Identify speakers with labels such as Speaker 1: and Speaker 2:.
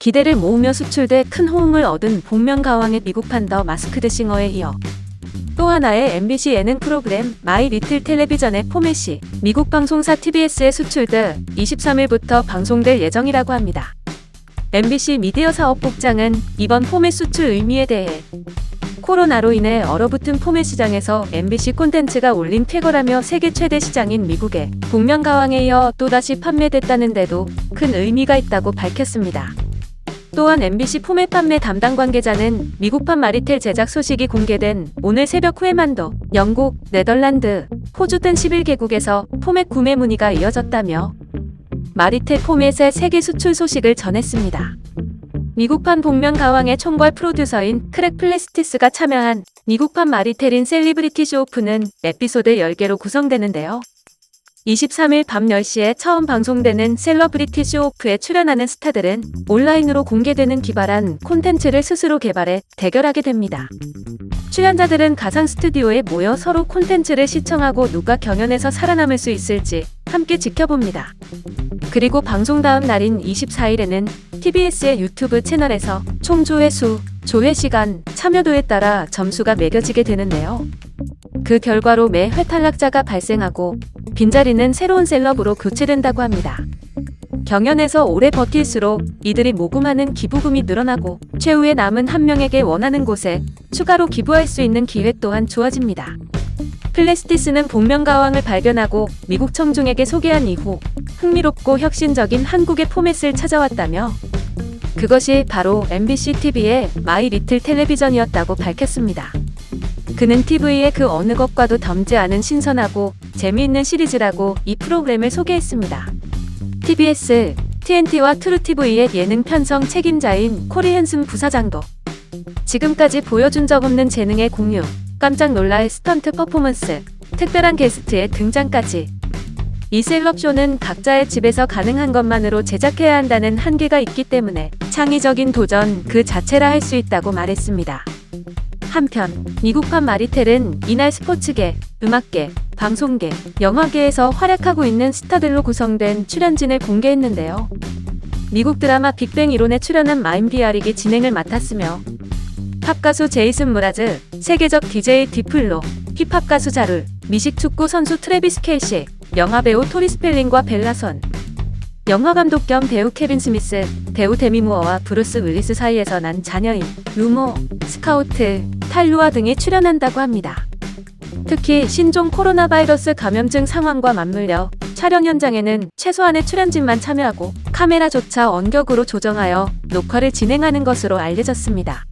Speaker 1: 기대를 모으며 수출돼 큰 호응을 얻은 복면 가왕의 미국판 더 마스크드 싱어에 이어 또 하나의 MBC 예능 프로그램 마이 리틀 텔레비전의 포맷이 미국 방송사 TBS에 수출돼 23일부터 방송될 예정이라고 합니다. MBC 미디어 사업국장은 이번 포맷 수출 의미에 대해 코로나로 인해 얼어붙은 포맷 시장에서 MBC 콘텐츠가 올린 쾌거라며 세계 최대 시장인 미국의 복면 가왕에 이어 또다시 판매됐다는데도 큰 의미가 있다고 밝혔습니다. 또한 MBC 포맷 판매 담당 관계자는 미국판 마리텔 제작 소식이 공개된 오늘 새벽 후에만도 영국, 네덜란드, 호주 등 11개국에서 포맷 구매 문의가 이어졌다며 마리텔 포맷의 세계 수출 소식을 전했습니다. 미국판 복면 가왕의 총괄 프로듀서인 크랙 플레스티스가 참여한 미국판 마리텔인 셀리브리티 쇼오프는 에피소드 10개로 구성되는데요. 23일 밤 10시에 처음 방송되는 셀러브리티 쇼오프에 출연하는 스타들은 온라인으로 공개되는 기발한 콘텐츠를 스스로 개발해 대결하게 됩니다. 출연자들은 가상 스튜디오에 모여 서로 콘텐츠를 시청하고 누가 경연에서 살아남을 수 있을지 함께 지켜봅니다. 그리고 방송 다음 날인 24일에는 TBS의 유튜브 채널에서 총 조회 수, 조회 시간, 참여도에 따라 점수가 매겨지게 되는데요. 그 결과로 매 회 탈락자가 발생하고 빈자리는 새로운 셀럽으로 교체된다고 합니다. 경연에서 오래 버틸수록 이들이 모금하는 기부금이 늘어나고 최후에 남은 한 명에게 원하는 곳에 추가로 기부할 수 있는 기회 또한 좋아집니다. 플레스티스는 복면가왕을 발견하고 미국 청중에게 소개한 이후 흥미롭고 혁신적인 한국의 포맷을 찾아왔다며 그것이 바로 MBC TV의 마이 리틀 텔레비전이었다고 밝혔습니다. 그는 TV의 그 어느 것과도 닮지 않은 신선하고 재미있는 시리즈라고 이 프로그램을 소개했습니다. TBS, TNT와 트루TV의 예능 편성 책임자인 코리현승 부사장도 지금까지 보여준 적 없는 재능의 공유, 깜짝 놀랄 스턴트 퍼포먼스, 특별한 게스트의 등장까지 이 셀럽쇼는 각자의 집에서 가능한 것만으로 제작해야 한다는 한계가 있기 때문에 창의적인 도전 그 자체라 할 수 있다고 말했습니다. 한편 미국판 마리텔은 이날 스포츠계, 음악계, 방송계, 영화계에서 활약하고 있는 스타들로 구성된 출연진을 공개했는데요. 미국 드라마 빅뱅 이론에 출연한 마임비아릭이 진행을 맡았으며 팝 가수 제이슨 무라즈, 세계적 DJ 디플로, 힙합 가수 자룰, 미식 축구 선수 트래비스 켈시, 영화 배우 토리 스펠링과 벨라선, 영화 감독 겸 배우 케빈 스미스, 배우 데미 무어와 브루스 윌리스 사이에서 난 자녀인 루모, 스카우트, 탈루아 등이 출연한다고 합니다. 특히 신종 코로나 바이러스 감염증 상황과 맞물려 촬영 현장에는 최소한의 출연진만 참여하고 카메라조차 원격으로 조정하여 녹화를 진행하는 것으로 알려졌습니다.